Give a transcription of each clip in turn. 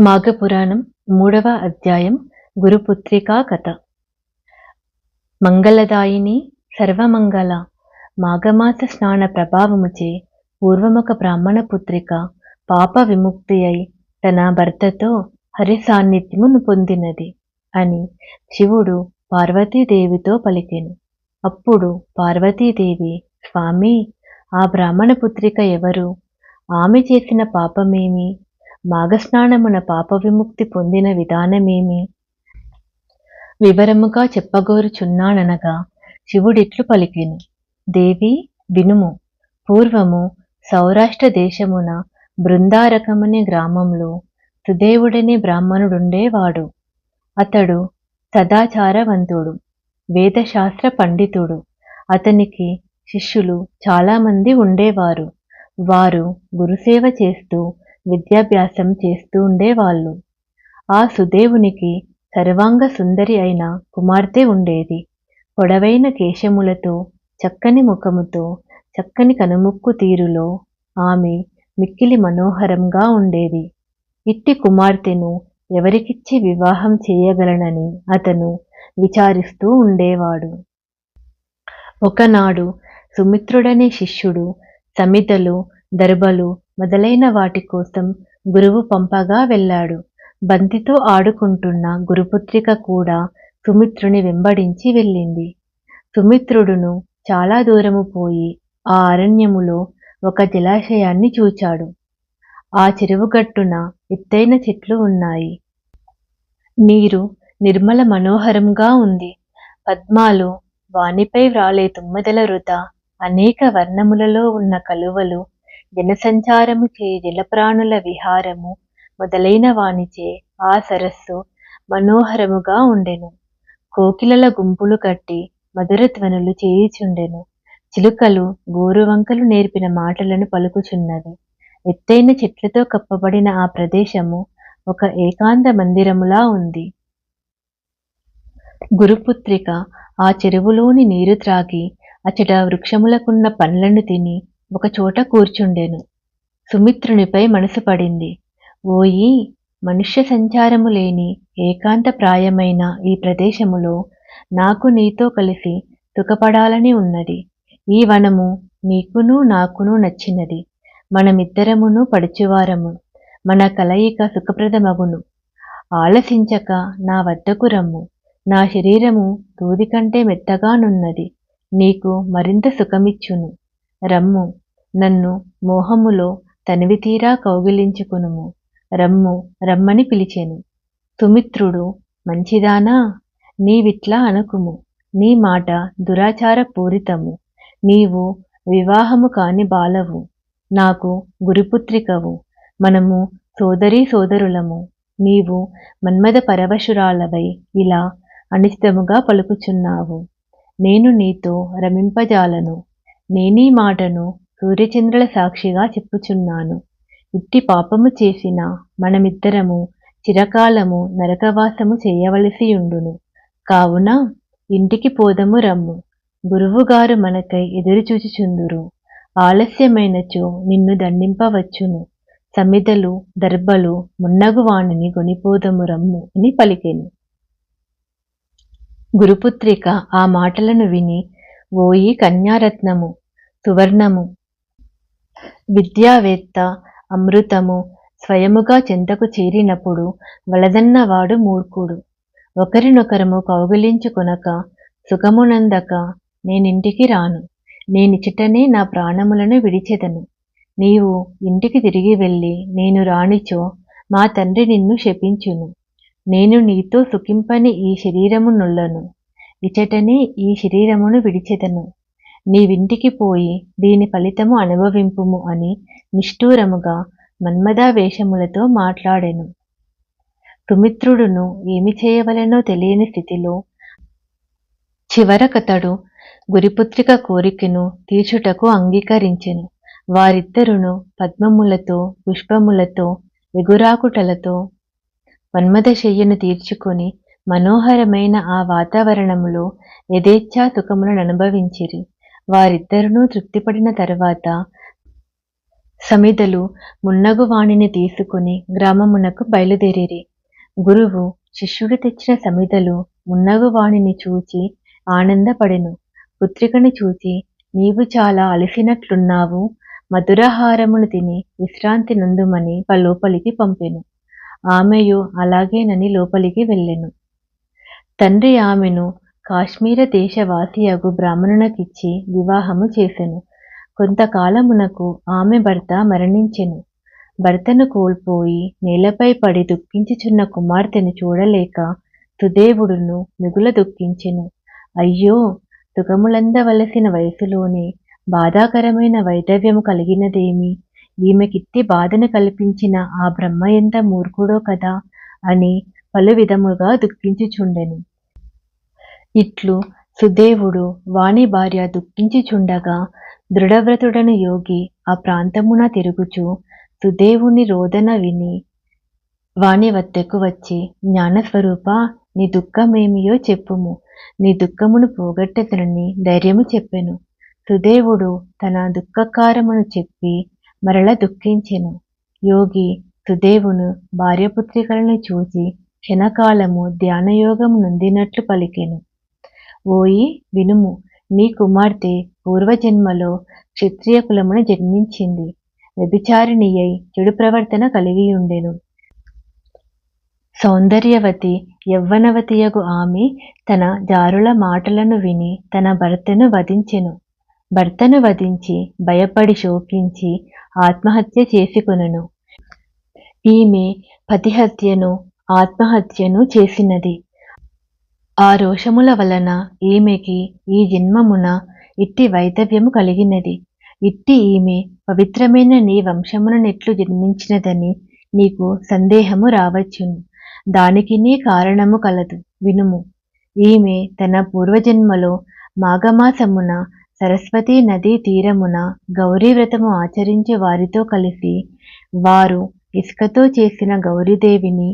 మాఘపురాణం మూడవ అధ్యాయం గురుపుత్రికా కథ. మంగళదాయిని సర్వమంగళ మాఘమాస స్నాన ప్రభావముచే పూర్వమొక బ్రాహ్మణ పుత్రిక పాప విముక్తి అయి తన భర్తతో హరి సాన్నిధ్యమును పొందినది అని శివుడు పార్వతీదేవితో పలికెను. అప్పుడు పార్వతీదేవి స్వామి ఆ బ్రాహ్మణ పుత్రిక ఎవరు? ఆమె చేసిన పాపమేమి? మాఘస్నానమున పాప విముక్తి పొందిన విధానమేమి? వివరముగా చెప్పగోరుచున్నాననగా శివుడిట్లు పలికెను. దేవి వినుము. పూర్వము సౌరాష్ట్ర దేశమున బృందారకమనే గ్రామంలో సుదేవుడనే బ్రాహ్మణుడుండేవాడు. అతడు సదాచారవంతుడు వేదశాస్త్ర పండితుడు. అతనికి శిష్యులు చాలామంది ఉండేవారు. వారు గురుసేవ చేస్తూ విద్యాభ్యాసం చేస్తూ ఉండేవాళ్ళు. ఆ సుదేవునికి సర్వాంగ సుందరి అయిన కుమార్తె ఉండేది. పొడవైన కేశములతో చక్కని ముఖముతో చక్కని కనుముక్కు తీరులో ఆమె మిక్కిలి మనోహరంగా ఉండేది. ఇట్టి కుమార్తెను ఎవరికిచ్చి వివాహం చేయగలనని అతను విచారిస్తూ ఉండేవాడు. ఒకనాడు సుమిత్రుడనే శిష్యుడు సమితలు దర్బలు మొదలైన వాటి కోసం గురువు పంపగా వెళ్ళాడు. బంతితో ఆడుకుంటున్న గురుపుత్రిక కూడా సుమిత్రుని వెంబడించి వెళ్ళింది. సుమిత్రుడును చాలా దూరము పోయి ఆ అరణ్యములో ఒక జలాశయాన్ని చూచాడు. ఆ చెరువుగట్టున ఎత్తైన చెట్లు ఉన్నాయి. నీరు నిర్మల మనోహరంగా ఉంది. పద్మాలు వానిపై వ్రాలే తుమ్మెదల రుత అనేక వర్ణములలో ఉన్న కలువలు జనసంచారము చే జలప్రాణుల విహారము మొదలైన వానిచే ఆ సరస్సు మనోహరముగా ఉండెను. కోకిలల గుంపులు కట్టి మధురధ్వనులు చేయుచుండెను. చిలుకలు గోరువంకలు నేర్పిన మాటలను పలుకుచున్నవి. ఎత్తైన చెట్లతో కప్పబడిన ఆ ప్రదేశము ఒక ఏకాంత మందిరములా ఉంది. గురుపుత్రిక ఆ చెరువులోని నీరు త్రాగి అచట వృక్షములకున్న పండ్లను తిని ఒకచోట కూర్చుండెను. సుమిత్రునిపై మనసు పడింది. ఓయి మనుష్య సంచారము లేని ఏకాంత ప్రాయమైన ఈ ప్రదేశములో నాకు నీతో కలిసి సుఖపడాలని ఉన్నది. ఈ వనము నీకును నాకును నచ్చినది. మనమిద్దరమును పడుచువారము. మన కలయిక సుఖప్రదమగును. ఆలసించక నా వద్దకు రమ్ము. నా శరీరము దూది కంటే మెత్తగానున్నది. నీకు మరింత సుఖమిచ్చును. రమ్ము. నన్ను మోహములో తనివితీరా కౌగిలించుకునుము. రమ్ము రమ్మని పిలిచెను. సుమిత్రుడు మంచిదానా? నీవిట్లా అనుకుము. నీ మాట దురాచార పూరితము నీవు వివాహము కాని బాలవు. నాకు గురుపుత్రికవు. మనము సోదరీ సోదరులము. నీవు మన్మద పరవశురాలవై ఇలా అనిష్టముగా పలుకుచున్నావు. నేను నీతో రమింపజాలను. నేనీ మాటను సూర్యచంద్రుల సాక్షిగా చెప్పుచున్నాను. ఇట్టి పాపము చేసిన మనమిద్దరము చిరకాలము నరకవాసము చేయవలసియుండును. కావున ఇంటికి పోదము రమ్ము. గురువుగారు మనకై ఎదురుచూచుచుందురు. ఆలస్యమైనచో నిన్ను దండింపవచ్చును. సమిదలు దర్బలు మున్నగు వాణిని గొనిపోదము రమ్ము అని పలికెను. గురుపుత్రిక ఆ మాటలను విని ఓయి కన్యారత్నము సువర్ణము విద్యావేత్త అమృతము స్వయముగా చెంతకు చేరినప్పుడు వలదన్నవాడు మూర్ఖుడు. ఒకరినొకరము కౌగిలించుకొనక సుఖమునందక నేనింటికి రాను. నేనిచటనే నా ప్రాణములను విడిచెదను. నీవు ఇంటికి తిరిగి వెళ్ళి నేను రానిచో మా తండ్రి నిన్ను శపించును. నేను నీతో సుఖింపని ఈ శరీరము నుల్లను. ఇచటనే ఈ శరీరమును విడిచెదను. నీవింటికి పోయి దీని ఫలితము అనుభవింపుము అని నిష్ఠూరముగా మన్మదావేషములతో మాట్లాడెను. సుమిత్రుడును ఏమి చేయవలెనో తెలియని స్థితిలో చివరకతడు గురిపుత్రిక కోరికను తీర్చుటకు అంగీకరించెను. వారిద్దరును పద్మములతో పుష్పములతో ఎగురాకుటలతో మన్మథశయ్యను తీర్చుకొని మనోహరమైన ఆ వాతావరణములో యథేచ్ఛా సుఖములను అనుభవించిరి. వారిద్దరునూ తృప్తిపడిన తర్వాత సమిదలు మున్నగు వాణిని తీసుకుని గ్రామమునకు బయలుదేరిరి. గురువు శిష్యుడు తెచ్చిన సమిదలు మున్నగు వాణిని చూచి ఆనందపడెను. పుత్రికను చూచి నీవు చాలా అలసినట్లున్నావు. మధురహారమును తిని విశ్రాంతి నందుమని లోపలికి పంపెను. ఆమెయు అలాగేనని లోపలికి వెళ్ళెను. తండ్రి ఆమెను కాశ్మీర దేశవాసియగు బ్రాహ్మణునకిచ్చి వివాహము చేసెను. కొంతకాలమునకు ఆమె భర్త మరణించెను. భర్తను కోల్పోయి నేలపై పడి దుఃఖించుచున్న కుమార్తెను చూడలేక సుదేవుడును మిగుల దుఃఖించెను. అయ్యో! సుఖములందవలసిన వయసులోనే బాధాకరమైన వైధవ్యము కలిగినదేమి? ఈమెకిత్తి బాధను కల్పించిన ఆ బ్రహ్మ ఎంత మూర్ఖుడో కదా అని పలు విధముగా దుఃఖించుచుండెను. ఇట్లు సుదేవుడు వాణి భార్య దుఃఖించుచుండగా దృఢవ్రతుడను యోగి ఆ ప్రాంతమున తిరుగుచు సుదేవుని రోదన విని వాణి వద్దకు వచ్చి జ్ఞానస్వరూప నీ దుఃఖమేమియో చెప్పుము. నీ దుఃఖమును పోగొట్టెదనని ధైర్యము చెప్పెను. సుదేవుడు తన దుఃఖకారమును చెప్పి మరల దుఃఖించెను. యోగి సుదేవును భార్యపుత్రికలను చూసి క్షణకాలము ధ్యానయోగము నొందినట్లు పలికెను. ఓయి వినుము. నీ కుమార్తె పూర్వజన్మలో క్షత్రియ కులమున జన్మించింది. వ్యభిచారిణియై చెడు ప్రవర్తన కలిగియుండెను. సౌందర్యవతి యవ్వనవతియగు ఆమె తన జారుల మాటలను విని తన భర్తను వధించెను. భర్తను వధించి భయపడి శోకించి ఆత్మహత్య చేసుకొనెను. ఈమె పతిహత్యను ఆత్మహత్యను చేసినది. ఆ రోషముల వలన ఈమెకి ఈ జన్మమున ఇట్టి వైదవ్యము కలిగినది. ఇట్టి ఈమె పవిత్రమైన నీ వంశమున నెట్లు జన్మించినదని నీకు సందేహము రావచ్చును. దానికి నీ కారణము కలదు. వినుము. ఈమె తన పూర్వజన్మలో మాఘమాసమున సరస్వతీ నదీ తీరమున గౌరీ వ్రతము ఆచరించే వారితో కలిసి వారు ఇసుకతో చేసిన గౌరీదేవిని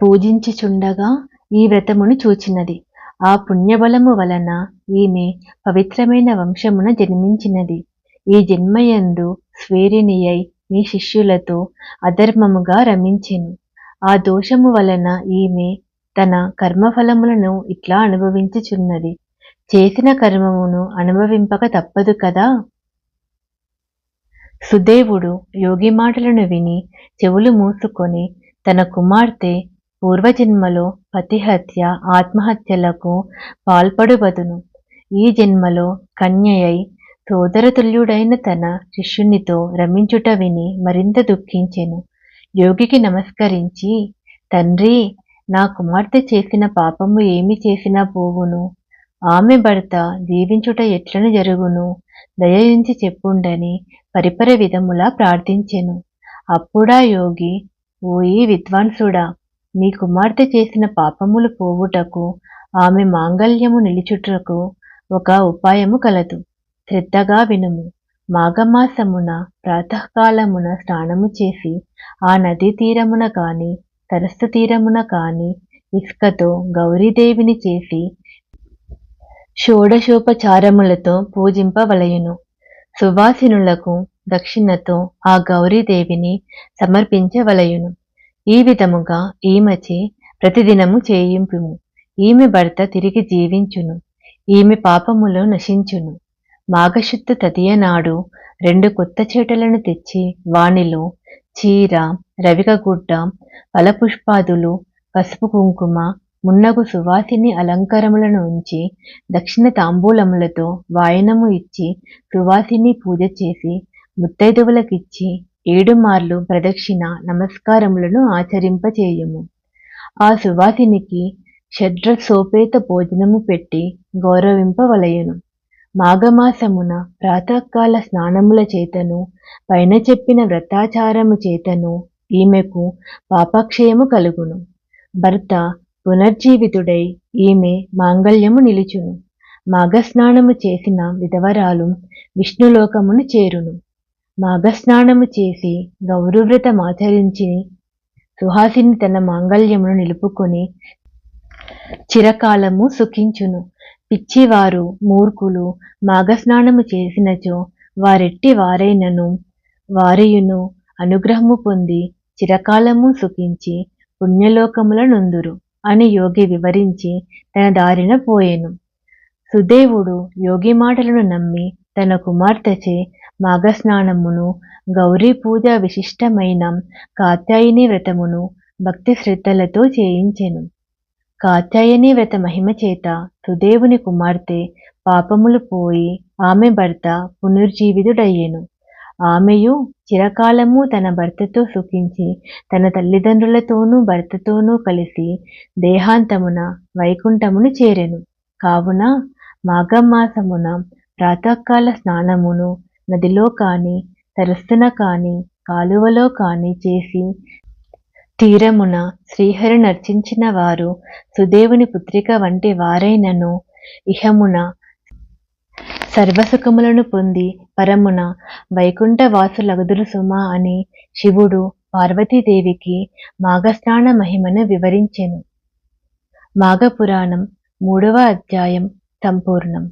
పూజించుచుండగా ఈ వ్రతమును చూచినది. ఆ పుణ్యబలము వలన ఈమె పవిత్రమైన వంశమున జన్మించినది. ఈ జన్మయందు స్వేరిణియై మీ శిష్యులతో అధర్మముగా రమించెను. ఆ దోషము వలన ఈమె తన కర్మఫలములను ఇట్లా అనుభవించుచున్నది. చేసిన కర్మమును అనుభవింపక తప్పదు కదా? సుదేవుడు యోగి మాటలను విని చెవులు మూసుకొని తన కుమార్తె పూర్వజన్మలో పతిహత్య ఆత్మహత్యలకు పాల్పడుబదును ఈ జన్మలో కన్యయై సోదరతుల్యుడైన తన శిష్యునితో రమించుట విని మరింత దుఃఖించెను. యోగికి నమస్కరించి తండ్రి నా కుమార్తె చేసిన పాపము ఏమి చేసినా పోవును. ఆమె భర్త జీవించుట ఎట్లను జరుగును? దయించి చెప్పుండని పరిపర విధములా ప్రార్థించెను. అప్పుడా యోగి ఓయి విద్వాంసుడా నీ కుమార్తె చేసిన పాపములు పోవుటకు ఆమె మాంగల్యము నిలుచుటకు ఒక ఉపాయము కలదు. శ్రద్ధగా వినుము. మాఘమాసమున ప్రాతకాలమున స్నానము చేసి ఆ నదీ తీరమున కాని సరస్సు తీరమున కాని ఇసుకతో గౌరీదేవిని చేసి షోడశోపచారములతో పూజింపవలయును. సువాసినులకు దక్షిణతో ఆ గౌరీదేవిని సమర్పించవలయును. ఈ విధముగా ఈమెచే ప్రతిదినము చేయింపుము. ఈమె భర్త తిరిగి జీవించును. ఈమె పాపములో నశించును. మాఘశుద్ధ తదియ నాడు రెండు కొత్త చేటలను తెచ్చి వానిలో చీర రవికగుడ్డ ఫలపుష్పాదులు పసుపు కుంకుమ మున్నగు సువాసిని అలంకారములను ఉంచి దక్షిణ తాంబూలములతో వాయనము ఇచ్చి సువాసిని పూజ చేసి ముత్తైదువులకిచ్చి ఏడు మార్లు ప్రదక్షిణ నమస్కారములను ఆచరింపచేయము. ఆ సువాసినికి షడ్ర సోపేత భోజనము పెట్టి గౌరవింపవలయను మాఘమాసమున ప్రాతకాల స్నానముల చేతను పైన చెప్పిన వ్రతాచారము చేతను ఈమెకు పాపక్షయము కలుగును. భర్త పునర్జీవితుడై ఈమె మాంగళ్యము నిలుచును. మాఘస్నానము చేసిన విధవరాలు విష్ణులోకమును చేరును. మాఘస్నానము చేసి గౌరవ్రతమాచరించి సుహాసిని తన మాంగళ్యమును నిలుపుకొని చిరకాలము సుఖించును. పిచ్చివారు మూర్ఖులు మాఘస్నానము చేసినచో వారెట్టి వారైనను. వారియును అనుగ్రహము పొంది చిరకాలము సుఖించి పుణ్యలోకముల నొందురు అని యోగి వివరించి తన దారిన పోయెను. సుదేవుడు యోగి మాటలను నమ్మి తన కుమార్తెచే మాఘస్నానమును గౌరీ పూజ విశిష్టమైన కాత్యాయని వ్రతమును భక్తి శ్రద్ధలతో చేయించెను. కాత్యాయని వ్రత మహిమ చేత సుదేవుని కుమార్తె పాపములు పోయి ఆమె భర్త పునర్జీవితుడయ్యెను. ఆమెయు చిరకాలము తన భర్తతో సుఖించి తన తల్లిదండ్రులతోనూ భర్తతోనూ కలిసి దేహాంతమున వైకుంఠమును చేరెను. కావున మాఘమాసమున ప్రాతకాల స్నానమును నదిలో కాని సరస్సున కాని కాలువలో కాని చేసి తీరమున శ్రీహరి నర్చించిన వారు సుదేవుని పుత్రిక వంటి వారైనను ఇహమున సర్వసుఖములను పొంది పరమున వైకుంఠ వాసులగుదురు సుమా అని శివుడు పార్వతీదేవికి మాఘస్నాన మహిమను వివరించెను. మాఘపురాణం మూడవ అధ్యాయం సంపూర్ణం.